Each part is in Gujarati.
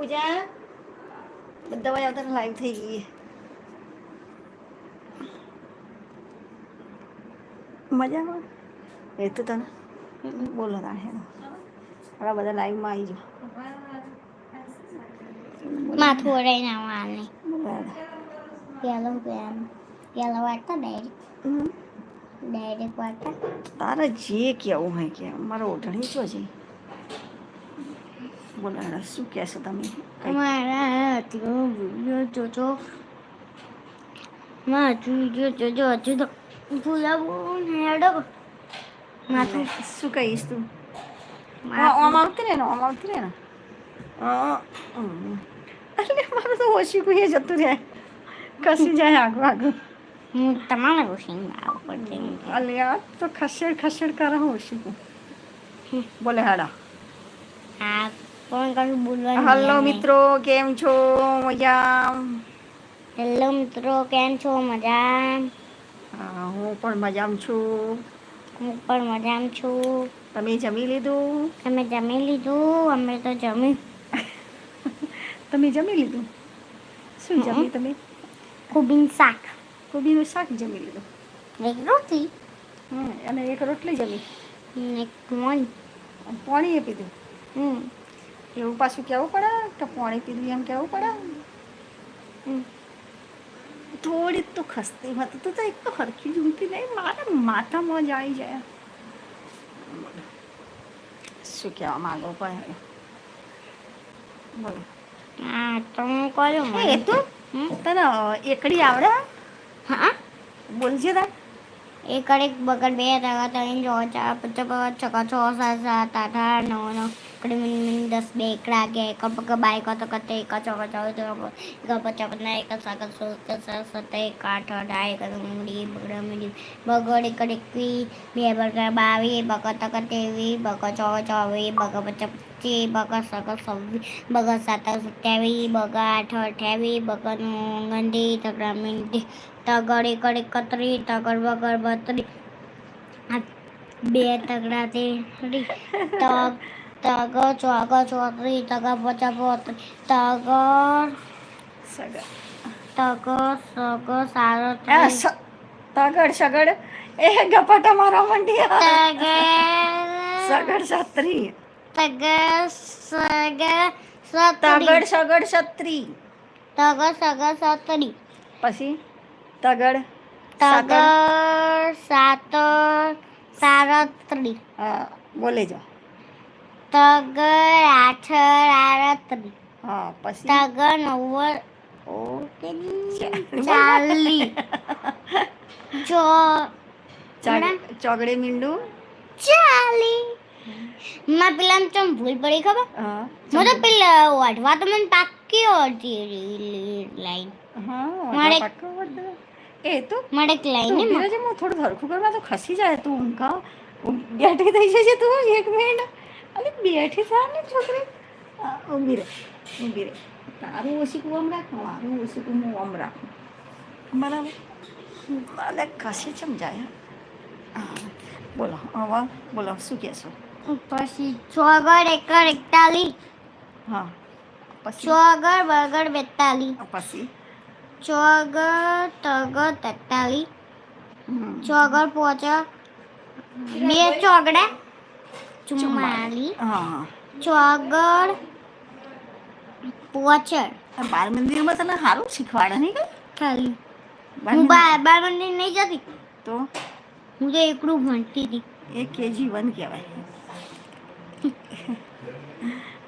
પૂજા? બધા ભાઈ આવતા લાઈવ થઈ ગઈ. મજા આવે એ તો તને બોલો રાહે આપણા બધા લાઈવમાં આવી જાઓ. માથું ઓળાઈ ના હેડો. પેલો પેલો વાટતા ડાયરેક્ટ. ડાયરેક્ટ વાટતા તારે જે કેવું હોય કે મારો ઓઢણી છો છે? બોલો હેડો શું કહેશો તમે? મારા વીડિયો જોજો મારા હજુ વીડિયો જોજો હજુ તો હેડો માથું શું કહીશ તું આમ આવતી રહે ને આમ આવતી રહે ને અ, હમ. એટલે મારું તો ઓછી કોઈ જતું રહે ખસી જાય આગળ આગળ હું તમારે ઓછી આવ પડશે અલ્યા તો ખસેડ ખસેડ કરે હું ઓછી બોલે હાડા હા હલો મિત્રો કેમ છો મજા હેલો મિત્રો કેમ છો મજા હા, હું પણ મજામાં છું. હું પણ મજામાં છું. તમે જમી લીધું? તમે જમી લીધું. અમે તો જમી તમે જમી લીધું? શું. જમી તમે? કોબીન શાક. કોબીનું શાક જમી લીધું? એક રોટલી હમ, અને એક રોટલી જમી? એક મોણ અને પાણી પીધું હમ. એવું પાછું કહેવું પડે? કે પાણી પીધું એમ કહેવું પડે. થોડી તો ખસતી હતી તું તો એક તો હરખી ઝૂમતી નહીં મારા માથામાં જ આવી જાય. શું કહેવા માંગો પણ બોલો. હા તો હું કરું એ તું? તને એકડી આવડે? હા. બોલજે તાર. એક એક બગડ બે તગા ત્રણ જો ચાર પચાસ પાંચ છ સાત સાત આઠ આઠ નવ નવ. દસ બે એક પગ બાઈક તો કતે એક ચોક ચૌદ એક પચાસ પંદર એક એક સાત સત્તર એક આઠ અઢા એક મીડી બગડ મૂડી બગડ એક એકવી બે બગડ બાવીસ બગડ તક ત્રેવીસ બગડ ચો ચોવી બગ પચીસ બગડ સગડ છવ્વીસ બગડ સાત સત્યાવી બગ આઠ અઠ્યાવીસ બગડ ગંધી તગડા મીંડી તગડ એકડ કતરી તગડ બગડ બતરી બે તગડા તેત્રીસ તગ તગ ચોગ ચોત્રીસ તગ પચાસ પોત્રીસ તગ સગડ તગ સગ આ સાડત્રીસ સ- તગડ સગડ એ ગપાટા મારા તગ સગડ સત્રી તગ સગ તગડ સગડ સત્રી તગ સગડ સત્રી પછી તગડ તગડ સાતર સાત સાડત્રીસ બોલે જો તગ આઠ આડત્રીસ હા પછી? તગ નવ ચાલી. ચો ચાગ- ચોગડે મીંડું? ચાલી. માં પેલા ચમ ભૂલ પડી ખબર? હા તો પેલા વાઢવા તો મને પાકી હતી લાઈન. હા મારે- એ તો મારે એક લાઈન થોડું હરખું કરવા તો ખસી જાય તું ઊંઘા ઊં- બેઠી થઈ જશે તું એક મિનિટ. અરે બેઠી થા ને છોકરી હા, ઊભી રહે ઊભી રહે તારું ઓછીકું આમ રાખ મારું ઓછીકું હું આમ રાખું બરાબર મારે ખસી ચમ જાય હા બોલો હવે બોલો શું કહેશો પછી ચોગડ એકડ એકતાલીસ હા પછી ચોગડ બગડ બેતાલીસ પછી ચોગડ તગડ તેતાલીસ હમ. ચોગડ પોચ બે ચોગડા ચુમ્માલીસ હા ચોગડ પોચડ આ બાળ મંદિરમાં તને સારું શીખવાડે નહીં કે ખાલી બાળ હું મંદિર? બાર બાર મંદિર નહીં જતી તો હું તો એકલું ભણતી હતી એ કેજી વન કહેવાય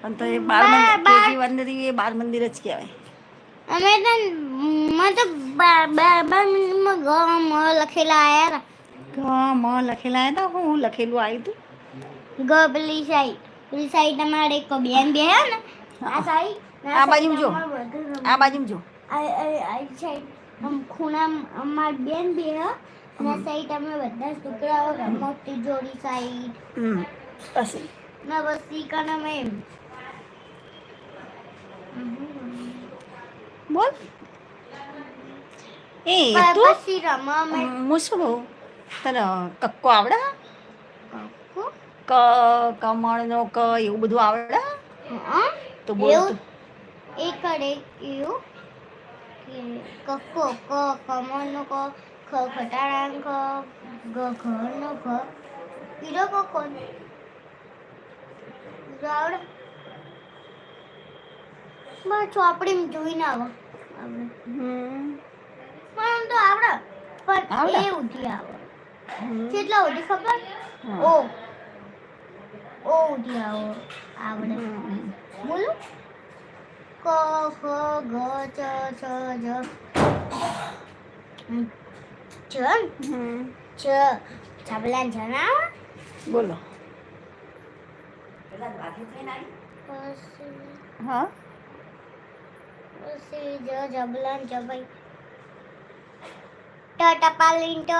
પણ તો એ બાળ બા- મંદિર બા- કેજી વન નથી એ બાળ મંદિર જ કહેવાય અમે તો મેં તો બાર બાર બાર મંદિરમાં ગ મ લખેલા આવ્યા હા મ લખેલા હતા હું લખેલું આવ્યું હતું હતા ગ પેલી સાઈડ પેલી સાઈડ તમારે એક બેન બે હે ને? આ સાઈડ આ બાજુ જો. આ બાજુ જો. આ આ- સાઈડ આમ ખૂણા અમાર બેન બે હે. અને સાઈડ અમે બધા છોકરાઓ રમતી જોડી સાઈડ હમ બસ ના બસ ઈ કને મે બોલ. એ તું? કહું? તને કક્કો આવડે? ક કમળનો ક એવું બધું આવડે? તો બોલ. એક કે કક્કો ક કમળનો ક ખ ખટારાનો ક ગ ઘરનો ઘ ઈરો કક્કો આવડે? મારે ચોપડીમાં જોઈને આવો. આવડે હમ. પણ તો આવડે પણ એ ઉધી આવે કેટલા ઉધી ખબર. ઓ. ઓ ઉઠ્યા આવડે. બોલો. ક ખ ગ ચ છ જ. હમ. છ? છ. છબલા જણાવો. બોલો. હા? પછી જ જબલા જ ભાઈ. ટ ટપાલીન ટ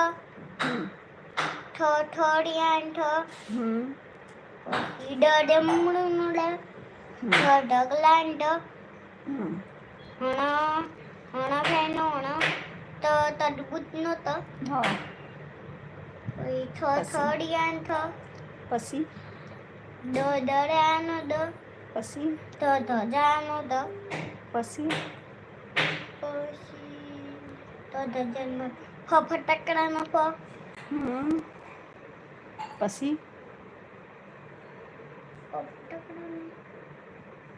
ઠ. હમ. ઢ હમ. હણ હણ ફેનો હણ ત તડબૂચ નો ત હા પછી ઠ પછી? થ પછી ડ દડાનો દ પછી ધ ધજાનો દ પછી પછી તો ધજાનો ફ ફટકડાનો ફ હમ. પછી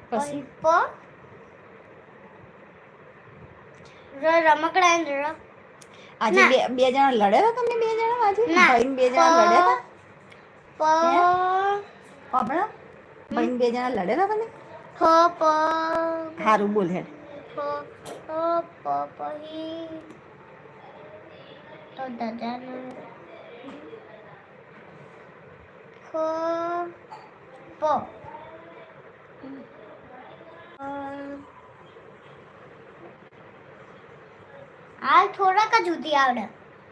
પછી? પ રમકડા રમકડા ર. આજે બે બે જણા લડ્યા હતા તમને બે જણા આજે? ભાઈ બે જણા લડ્યા હતા? પ. હમણાં? ભાઈ બે જણા લડ્યા હતા તમે? હ પ. હારું બોલ હેડ. પ તો દાદાનું. ફ પ અ, આ થોડાક જ ઉધી આવડે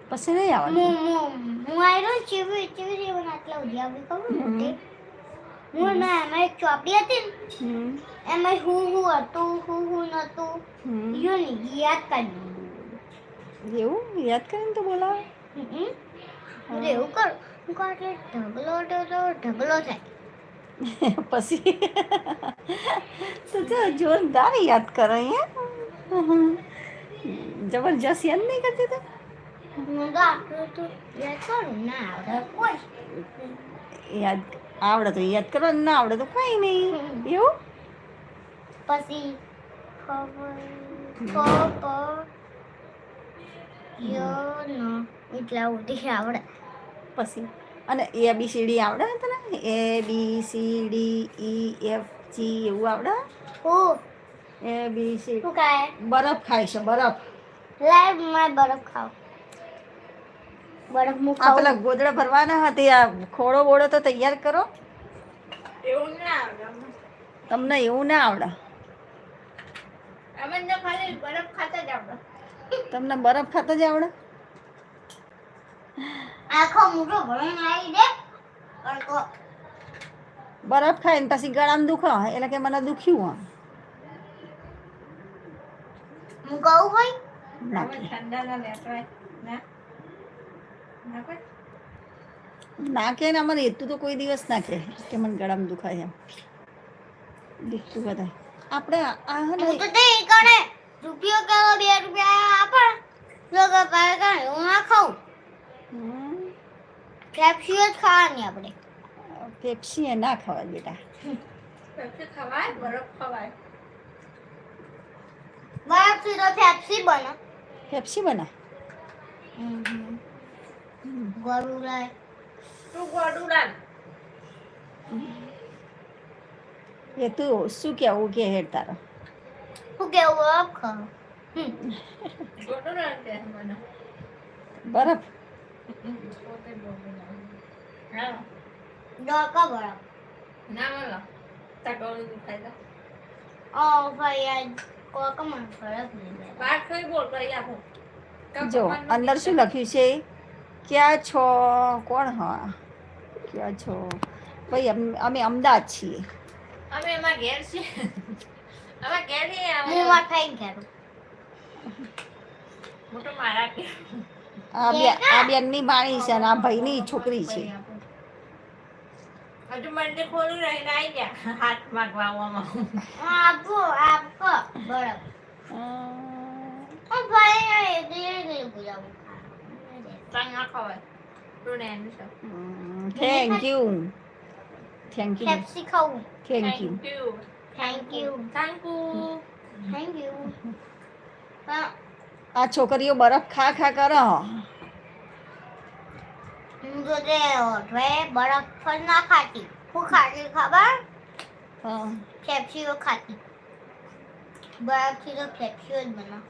પછી નહીં આવડતું હું હું હું આયરો ચીવી ચીવી ચીવી મને આટલા ઉધી આવડી ખબર હમ. તે હું ના એમાં એક ચોપડી હતી ને હમ. એમાં હું હું હતું હું હું નતું હમ. યો ને યાદ કરી એવું યાદ કરીને તો બોલાવે હમ હું એવું કર હું કહું એટલે ઢગલો ઢગલો ઢગલો થાય પછી તો જો જોરદાર યાદ કરો અહીંયા જબરજસ્ત યાદ નહીં કરતી તો? યાદ આવડે તો યાદ કરો ના આવડે તો કઈ નહીં. એવું? પછી ખબર પ પ યો ન એટલા આવડે. પછી? અને એ બી સી ડી આવડે ને તને? A B C D E F G એવું આવડે? હું. A B C. શું બરફ ખાય છે બરફ. લાઈવમાં બરફ ખાવ. બરફ મુખ આ પેલા ગોદડા ભરવાના હતી આ ખોળો બોળો તો તૈયાર કરો. એવું ના આવડે તમને એવું ના આવડે. તમને બરફ ખાતા જ આવડે. તમને બરફ ખાતા જ આવડે? આખો મોટો ને આવી દે કડકો બરફ ખાઈને પછી ગળામાં દુખો. એટલે કે મને દુખ્યું હું કહું ભાઈ? ના. કે અમારે એટલું તો કોઈ દિવસ નાખે કે કે મને ગળામાં દુખાય એમ. દુખતું બધા આપણે આ હે તો તે કણે રૂપિયો કેવો બે રૂપિયા આપણ. લોકો પાસે કણે હું ના ખાઉં. હમ, પેપ્સી જ ખાવાની આપણે. પેપ્સી એ ના ખવાય બેટા. પેપ્સી ખવાય બરફ ખવાય. બરફથી તો પેપ્સી બને. પેપ્સી બના? તું એ તું શું કેવું કે હેડ તારો? હું કેવું આપ ખાવ ગોડું રાખ દે મને બરફ પોતે ગોડું રાખ હા ડોકા બરફ ના મળો તાર ગળું દુખાય તો ઓ ભાઈ આજ કોક મને ફરક નહીં પડે. વાત કઈ બોલ કરી આપો તો જો કમાલનું અંદર શું લખ્યું છે ક્યાં છો કોણ હા ક્યાં છો ભાઈ અમ- અમે અમદાવાદ છીએ અમે એમાં ઘેર છે અમે ઘેર નહીં આવે હું માં ખાઈને ખેરું મોટો મારા કે આ બે આ બેનની બાણી છે અને આ ભાઈની છોકરી છે. હજુ મંડી ખોલી રહીને આવી ગયા હાથ માગવા આવવામાં આપો આપો. બરાબર. હું ભાઈ એકલી એકલી બોલાવું. તને ના ખવાય. તું ને એનું છે thank you thank you thank you thank you thank you thank you thank you પણ આ છોકરીઓ બરફ ખા ખા કરો બરફ પર ના ખાતી. હું ખાતી ખબર? હા. પેપ્સીઓ ખાતી. બરફથી તો જ બનાવ.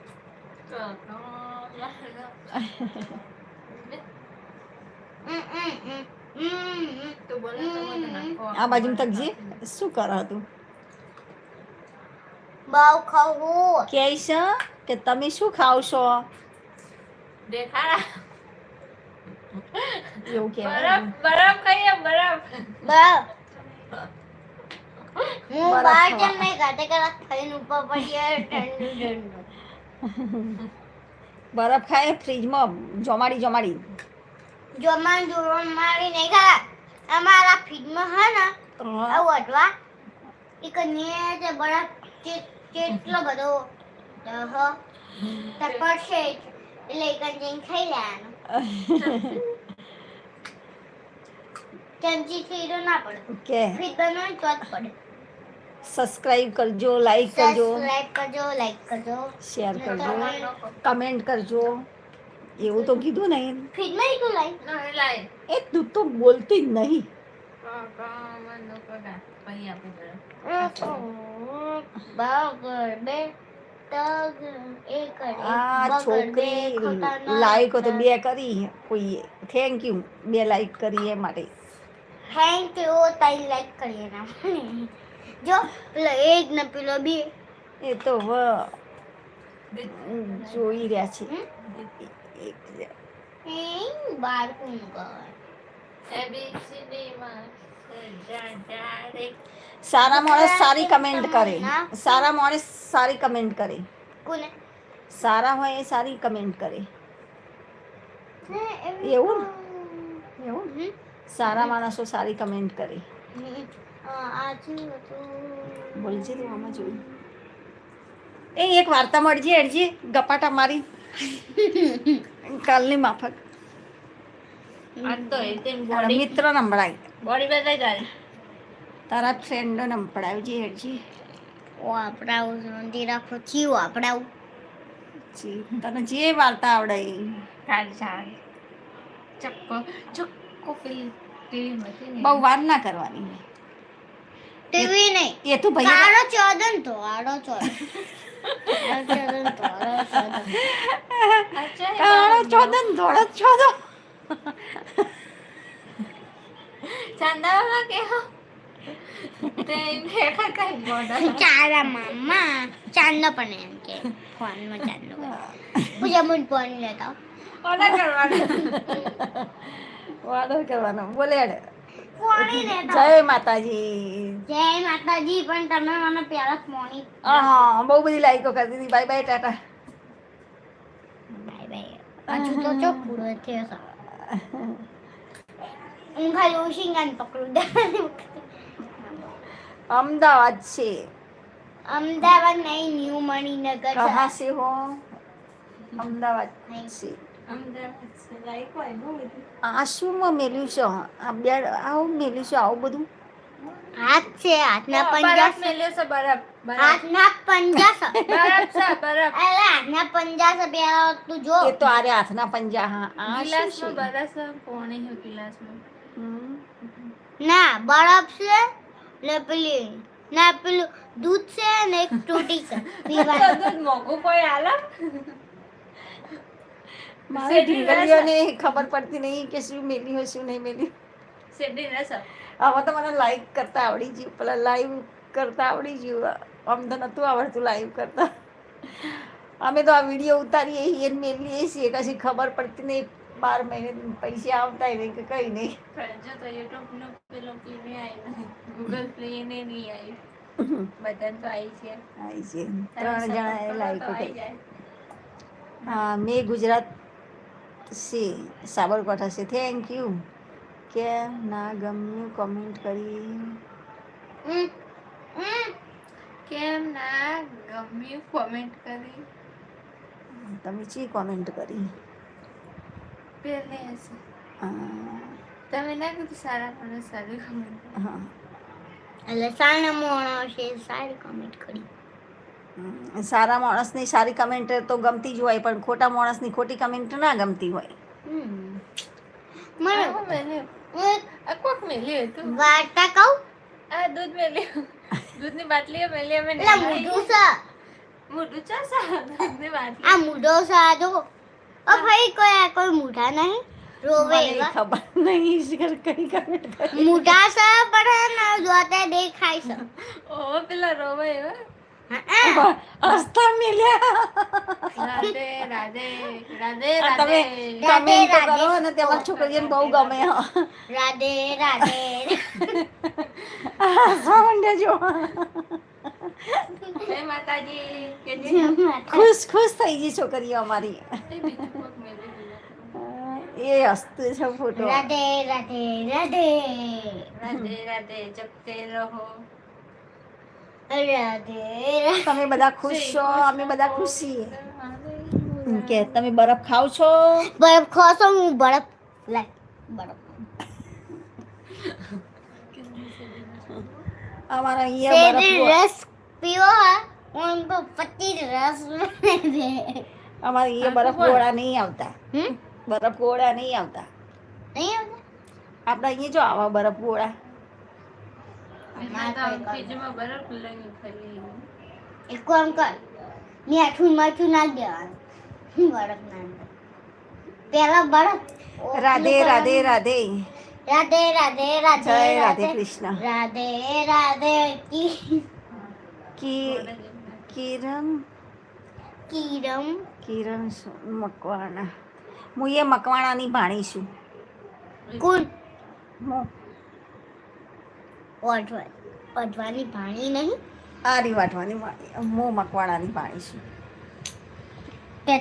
આ બાજુ તકજી શું કરો તું બહુ ખાવું. કે છે કે તમે શું ખાવ છો? દેખાડા. એવું બરફ બરફ ખાઈએ બરફ. બરફ. હું બહાર ખાવા. જઈને ગાતે કલાક ખાઈને ઉપર પડી ઠંડુ ઠંડુ. બરફ ખાય ફ્રીજમાં જમાડી જમાડી. જમાડી નહીં ખા અમારા ફ્રીજમાં હે ને આ વટવા એક ને બરફ ચે- કેટલો બધો હ તે પડશે જ. એટલે એક જ જઈને ખાઈ લેવાનું. ચમચીથી તો ના પડે. ઓકે. ફીટ બનાવે તો જ પડે. સબસ્ક્રાઇબ કરજો લાઈક કરજો. સબસ્ક્રાઇબ કરજો લાઈક કરજો. શેર કરજો. તમે- કમેન્ટ કરજો. એવું તો કીધું નહીં. ફીડમાં એટલું લાઈક નહીં લાય. એ તું તો બોલતી જ નહીં. કામનો પગાર પછી આપું બરફ બગર બે તગ એક આ છોકરી લાઈક તો બે કરી કોઈએ થેન્ક યુ બે લાઈક કરી એ માટે. થેન્ક યુ તાઈ લાઈક કરીએ ના જો પેલો એક ને પેલો બે. એ તો વ. જોઈ રહ્યા છે? એક- એ બી સી ડી માં. સારા માણસ સારી કમેન્ટ કરે. સારા માણસ સારી કમેન્ટ કરે. કોને? સારા હોય એ સારી કમેન્ટ કરે. એવું એવું સારા માણસો સારી કમેન્ટ કરે. બોલજે તું આમાં જોઈ. એ એક વાર્તા મળજે એડજી. ગપાટા મારી. કાલની માફક આ તો એ તેમ તારા બોડી મિત્ર નંબળાય બોડી બતાઈ તારી તારા ફ્રેન્ડો નંબડાવજે અડજી વાપરાવું નોંધી રાખો છી વાપરાવું જી, તને જે વાર્તા આવડે એ. સારી ચક્કો ચક્કો પેલી ટીવી બહુ વાર ના કરવાની ટીવી નહીં એ તું ભાઈ આડો ચોદન તો આડો ચોદન આડો ચોદન કાળો ચોદન કઈ બોર્ડર ચારા મામા ચાંદો પણ એમ કે ફોનમાં ચાંદો પૂજા મુન ફોન લેતા ઓર્ડર કરવાનો વાડો કરવાનો બોલે અડે. ફોની લેતા જય માતાજી જય માતાજી પણ તમે મને પેલા ફોની હા બહુ બધી લાઈકો કરી દીધી bye bye tata bye bye હજુ તો ચો પૂરો થયો છે ઉશિંગાને પકડું દે અમદાવાદ છે. અમદાવાદ નહીં ન્યૂ મણિનગર છે. કહા સે હો? અમદાવાદ છે. અમદાવાદ છે. લાઈક હોય બહુ બધી? આ શું માં મેલ્યું છે? આ બે આવું મેલ્યું છે આવું બધું? હાથ છે હાથના પંજા છે. મેલ્યો છે બરફ બરફ હાથના પંજા છે. બરફ છે બરફ અરે હાથના પંજા છે બે તું જો. એ તો આરે હાથના પંજા હા. આ ગિલાસમાં છે? બરફ છે કોણે હે ગિલાસમાં. ના બરફ છે ને પેલી ના પેલું દૂધ છે ને એક ટોટી છે. પીવાનું. દૂધ મોગું કોઈ આલમ મારે ઢીંગલીઓને ખબર પડતી નહીં કે શું મેલી હોય શું નહીં મેલી. શેરડી રસ? હવે તો મને લાઈવ કરતા આવડી ગયું પેલા લાઈવ કરતા આવડી ગયું. આમ તો નહોતું આવડતું લાઈવ કરતા. અમે તો આ વીડિયો ઉતારીએ છીએ મેલીએ છીએ કશી ખબર પડતી નહીં. બાર મહિને પૈસા આવતા નહીં કે કંઈ નહીં. જો તો યુટ્યુબ પેલો પ્લે આવી ગૂગલ પ્લે ને નહીં આવ્યું બધાને તો આવી છે. આવી છે. ત્રણ જણાએ લાઈક કરી હા મેં ગુજરાત છે સાબરકાંઠા છે. થેન્ક યુ કે ના ગમ્યું કમેન્ટ કરી. હમ, હમ. કેમ ના ગમ્યું કોમેન્ટ કરી? તમે ચી કોમેન્ટ કરી? પેલે હશે. હા, તમે ના કીધું સારા મને સારી કોમેન્ટ હા. એટલે સારા માણસે સારી કોમેન્ટ કરી. સારા માણસની સારી કમેન્ટ તો ગમતી જ હોય પણ ખોટા માણસની ખોટી કમેન્ટ ના ગમતી હોય. હમ. મને મેલે હું આ કોક મેલ્યું હતું વાર્તા કહું? આ દૂધ મેલ્યું દૂધની બાટલીઓ મેલી અમે એટલે મૂઢું છે મોટું ચાસા દૂધની બાટલી. આ મૂઢો સાજો ઓ ભાઈ કોઈ આ કોઈ મૂઢા નહીં. રોવે ખબર નહીં છે કઈ કમેન્ટ કરી મૂઢા છે પણ ના જોતે દેખાય છે. ઓ પેલા રોવે એવા. હા, હસતા મિલ્યા રાધે રાધે રાધે તમે રાધે કમેન્ટ તો રાધે. કરો અને તેમાં છોકરીઓને બહુ ગમે. રાધે રાધે હસવા માંડ્યા જો જય માતાજી કે જે ખુશ ખુશ થઈ ગઈ છોકરીઓ અમારી એ હસતું છે ફોટો રાધે રાધે રાધે રાધે રાધે જપતે રહો તમે બધા ખુશ છો? અમે બધા ખુશ. છીએ કે તમે બરફ ખાવ છો? બરફ ખોસો હું બરફ લાય બરફ. અમારા અહીંયા બરફ રસ પીવો હા. તો પચીસ રસ અમારે અહીંયા બરફ ગોળા નહીં આવતા. હમ? બરફ ગોળા નહીં આવતા. નહીં આવતા? આપણે અહીંયા જો આવા બરફ ગોળા એમાં તો આમ ફ્રીજમાં બરફ લઈને ખાઈ એક કામ કર મીઠું મરચું નાખ દેવાનું. બરફ ના અંદર. પેલા બરફ. રાધે રાધે રાધે. રાધે રાધે રાધે રાધે કૃષ્ણ. રાધે રાધે કી કિરમ કિરણ. કિરમ કિરણ મકવાણા. હું એ મકવાણાની ભાણી છું. કુલ હું ઓઢવાની પાણી નહીં? આરી વાટવાની ભાણી મો મકવાણાની ભાણી છે. કે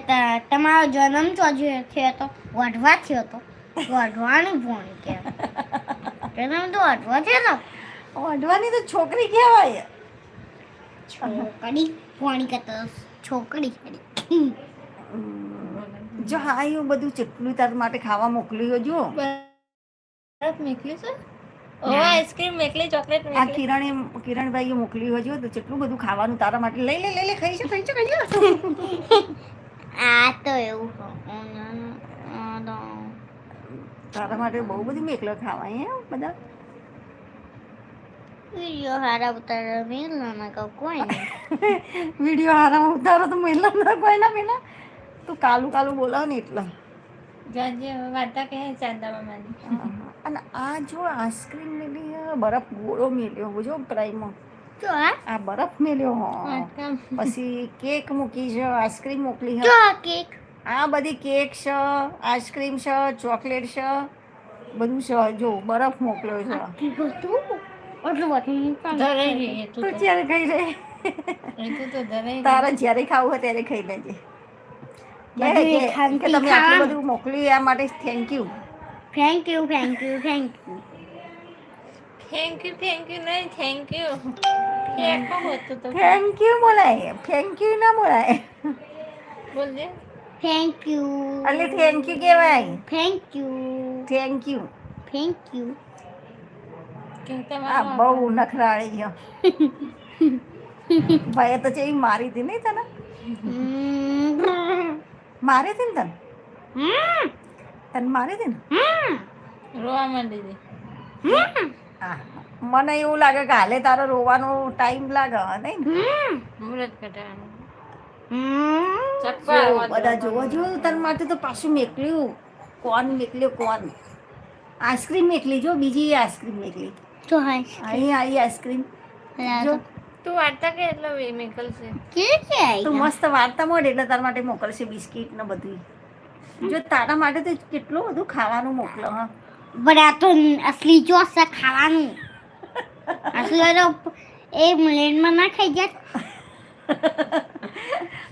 તમારો જન્મ તો જે થયો તો વઢવા થયો તો. વઢવાની ભોણી કે. જન્મ તો વઢવા થયો હતો વઢવાની તો છોકરી કહેવાય. છોકરી? ભોણી કરતો છોકરી. કરી જો હા એવું બધું જેટલું તાર માટે ખાવા મોકલ્યું જો બરફ મેકલી છે. ઓ આઈસ્ક્રીમ મેકલી ચોકલેટ આ કિરણે કિરણભાઈએ મોકલ્યું હોય તો જેટલું બધું ખાવાનું તારા માટે લઈ લે લઈ લે ખાઈ છે ખાઈ છે ખાઈ આ તો એવું તારા માટે બહુ બધું મેકલો ખાવાય હે બધા. વીડિયો હારા ઉતાર મેલા ના કહું કોઈ વીડિયો હારા ઉતારો તો મહિલા ના કોઈ ના પેલા તું કાલું કાલું બોલાવ ને એટલે. જાજે વાર્તા કહે ચાંદા મામાની. અને આ જો આઈસ્ક્રીમ મેલી બરફ ગોળો મેલ્યો જો પ્રાઈમમાં આ આ બરફ મેલ્યો હો. પછી કેક મૂકી છે આઈસ્ક્રીમ મોકલી હે. કેક. આ બધી કેક છે આઈસ્ક્રીમ છે ચોકલેટ છે બધું છે જો બરફ મોકલ્યો છે. તું જ્યારે ખાઈ લે. તારે જ્યારે ખાવું હોય ત્યારે ખાઈ લેજે. કે- તમે આટલું બધું મોકલ્યું એ માટે thank you thank you thank you thank you thank you thank you નહીં થેન્ક યુ થેન્ક યુ બોલાય થેન્ક યુ ના બોલાય બોલજે થેન્ક યુ અલે થેન્ક યુ કહેવાય thank you thank you thank you આ બહુ નખરાળી ગયો ભાઈ તો છે મારી હતી નહીં તને મારી હતી ને તને તને મારી હતી ને? રોવા માંડી દે હા. મને એવું લાગે કે હાલે તારો રોવાનો ટાઈમ લાગે નહીં મુરત કટાવાનું બધા જોવા જો તાર માટે તો પાછું મેકલ્યું કોન મેકલ્યું કોન? આઈસ્ક્રીમ મેકલી જો બીજી આઈસ્ક્રીમ મેકલી. તો હા અહીં આવી આઈસ્ક્રીમ. જો. તું. વાર્તા કે એટલે મેકલ છે કે તું મસ્ત વાર્તા મળે એટલે તારા માટે મોકલશે બિસ્કિટ ને બધું જો તારા માટે તો કેટલું બધું ખાવાનું મોકલો હા. પણ આ તો અસલી જો છે ખાવાનું. અસલી તો એ પ્લેનમાં ના ખાઈ જાય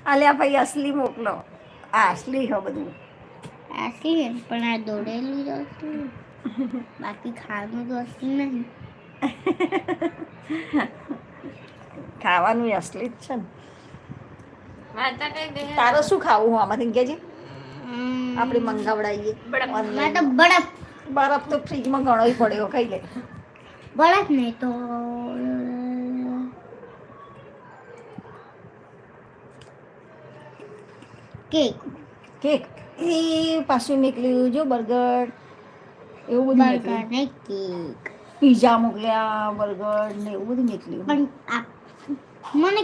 અલ્યા ભાઈ અસલી મોકલો. આ અસલી હો બધું. અસલી પણ આ દોડેલું જ અસલી બાકી ખાવાનું તો અસલી નહીં ખાવાનું અસલી જ છે ને. તારે શું ખાવું હું આમાંથી? હમ, આપણે મંગાવડાવીએ બરફ. મેં તો બરફ બરફ તો ફ્રીજમાં ઘણોય પડ્યો ખાઈ લે. બરફ નહીં તો કેક. કેક? એ પાછું નીકળ્યું જો બર્ગર. એવું બધું બર્ગર ને કેક. પીઝા મોકલ્યા બર્ગર ને એવું બધું નીકળ્યું. પણ આ મને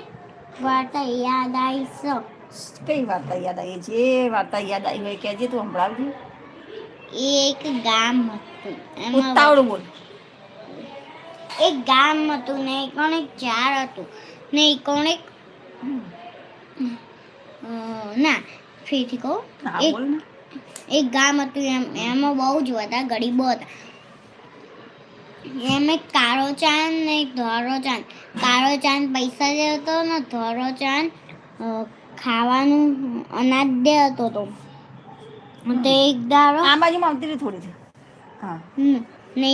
વાર્તા યાદ આવી છે કઈ વાર્તા યાદ આવી? જે વાર્તા યાદ આવી હોય કહેજે તું સંભળાવજે. એક ગામ હતું. એમાં ઉતાવળું બોલ. એક ગામ હતું ને એક ચાર હતું. ને એક ના ફરીથી કહું. એક એક ગામ હતું એમ એમાં બહુ જ બધા ગરીબો હતા. એમ એક કાળો ચાંદ ને એક ધોરો ચાંદ. કાળો ચાંદ પૈસા દેતો ને ધોરો ચાંદ ખાવાનું અનાજ દેતો હતો તો. એક દાડો આ બાજુમાં આવતી રહી થોડી હા. ને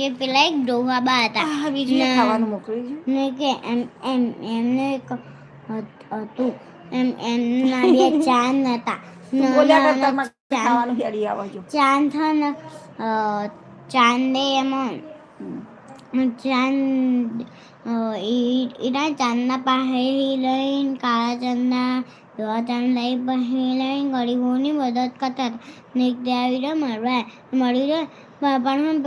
એ પેલા એક ડોહાબા હતા. બીજું ખાવાનું મોકલી ને કે એમ એમ એમને એક હતું એમ એમના બે ચાંદ હતા. ચાંદ ચાંદ ચાંદે એમાં ચાંદ એના ચાંદના પાસે લઈને કાળા ચાંદના ધોળા ચાંદ લઈ પાસે લઈને ગરીબોની મદદ કરતા હતા ને એક દે આવી રહ્યો મળવા મળી રહ્યો પણ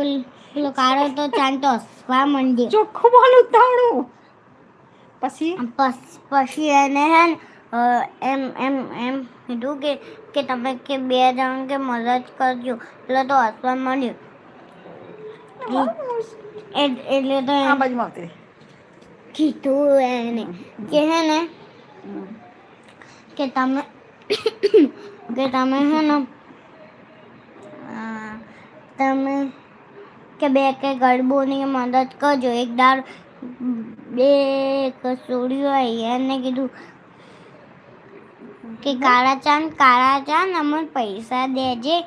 પેલો કાળો તો ચાંદ તો હસવા માંડ્યો ચોખ્ખું બોલ ઉતાવળું પછી પછી એને હે એમ એમ એમ કીધું કે કે તમે કે બે જણ કે મદદ કરજો એટલે તો હસવા માંડ્યું એટલે તો આ બાજુમાં આવતી કીધું એને કે હે ને કે તમે કે તમે હે ને તમે કે બે કે ગરબોની મદદ કરજો એક દાર બે કસોડીઓ આવી એને કીધું કે કાળા ચાંદ કાળા ચાંદ અમને પૈસા દેજે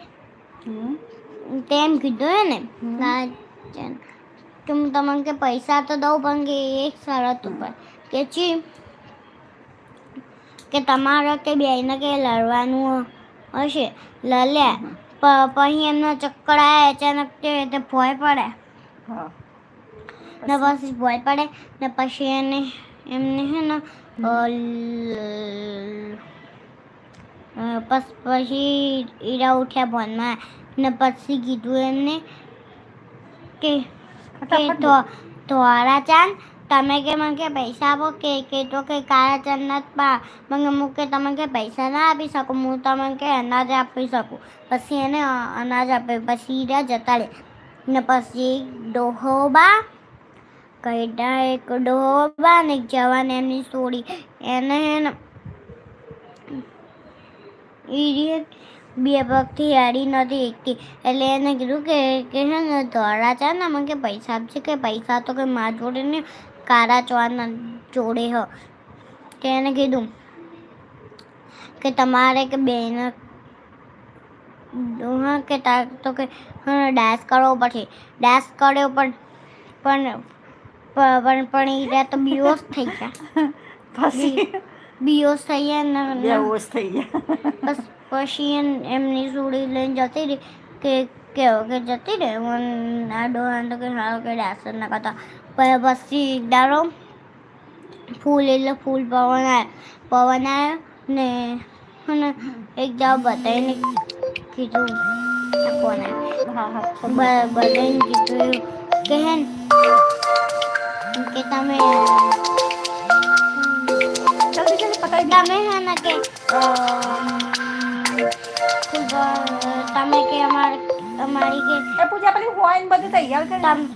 તેમ કીધું હે ને હમ. કે હું તમને કે પૈસા તો દઉં પણ કે એક શરત ઉપર. કે જી કે તમારે કે બેને કે લડવાનું હશે. લલ્યા પછી એમનો ચક્કર આવે અચાનક તે ભોય પડે. ને પછી ભોય પડે ને પછી એને એમને હે ને પછી ઈરા ઉઠ્યા ભોનમાં. ને પછી કીધું એમને કે કે તો ધોળા તમે કે મને કે પૈસા આપો કે કે તો કે કાળા ચાંદ નથી પા મને હું કે તમે કે પૈસા ના આપી શકું હું તમને કે અનાજ આપી શકું. પછી એને અનાજ આપે પછી ઈરા જતા રહે. ને પછી ડોહોબા કઈડા એક ડોહોબા ને એક જવાન એમની સોડી એને હે ને ઈ બે પગથી હેડી નથી એકતી એટલે એને કીધું કે કે હે ને ધોળા છે ને મને કે પૈસા આપશે કે પૈસા તો કે મા જોડે ને કારા ચોરના જોડે હ. કે એને કીધું કે તમારે કે બેન હા કે તાર તો કે ડાન્સ કરવો પડશે. ડાન્સ કર્યો પણ પણ પણ પણ એ રહ્યા તો બીઓસ થઈ ગયા. પછી? બીઓસ થઈ ગયા ને થઈ ગયા. બસ પછી એમ- એમની સુડી લઈને જતી રહી કે કે કે જતી રહે મને આ ડોહાને તો કે સારો કે ડાન્સ જ ના કરતા પણ પછી એક દાડો ફૂલ એટલે ફૂલ પવન આવ્યો પવન આવ્યો ને અને એક દાડો બધાને કીધું આ કોણ આવ્યું હા હા બ- બધાને કીધું કે હે ને કે તમે જલ્દી જલ્દી પતાવી દે તમે હે ને કે અમ, ફૂલ પ- તમે કે અમાર અમારી કે એ પૂજા પેલી હોય ને બધું તૈયાર કરી તમ-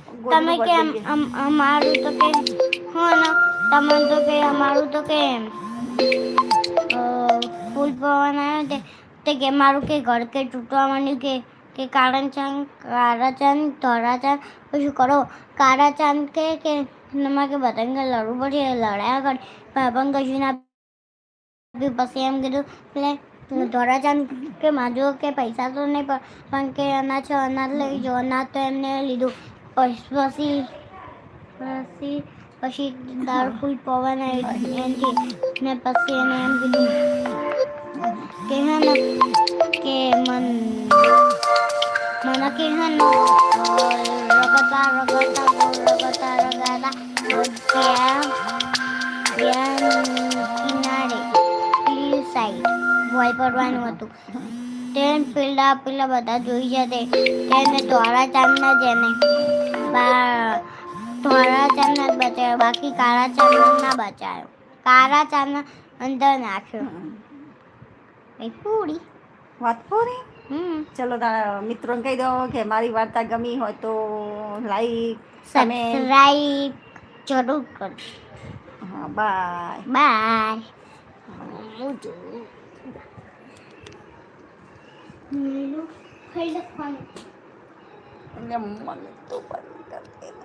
કે અમ- અમ- અમારું તો કે હો ને તમે તો કે અમારું તો કે ફૂલ પવન આવ્યો તે કે મારું કે ઘર કે તૂટવા માંડ્યું કે કે કાળા ચાંદ કાળા ચાંદ ધોળા પછી કરો? કાળા ચાંદ કે કે નમા કે બધાને લડવું પડશે લડાયા કરે પણ પણ કશું ના પછી એમ કીધું એટલે ધોરાચાંદ કે માજો કે પૈસા તો નહીં, પણ કે અનાજ અનાજ લઈ જો, અનાજ તો એમને લીધું. પછી પછી પછી દાળ ફૂલ પવન એનથી, ને પછી એને એમ કીધું કે હે ને, કે મન, મને કે હે ને પડવાનું હતું. તેને પેલા પેલા બધા જોઈ જતે તેને ધોળા ચાંદના જેને ધોળા ચાંદના જ બચાવ્યો. બાકી કાળા ચાંદના ના બચાવ્યો. કાળા ચાંદના અંદર નાખ્યો. પૂરી. વાત પૂરી? હમ. ચલો તારા મિત્રોને કહી દો કે મારી વાર્તા ગમી હોય તો લાઈક સબસ્ક્રાઈબ જરૂર કરજો. હા બાય બાય ખાઈ લખવાનું મને તો બંધ કરી.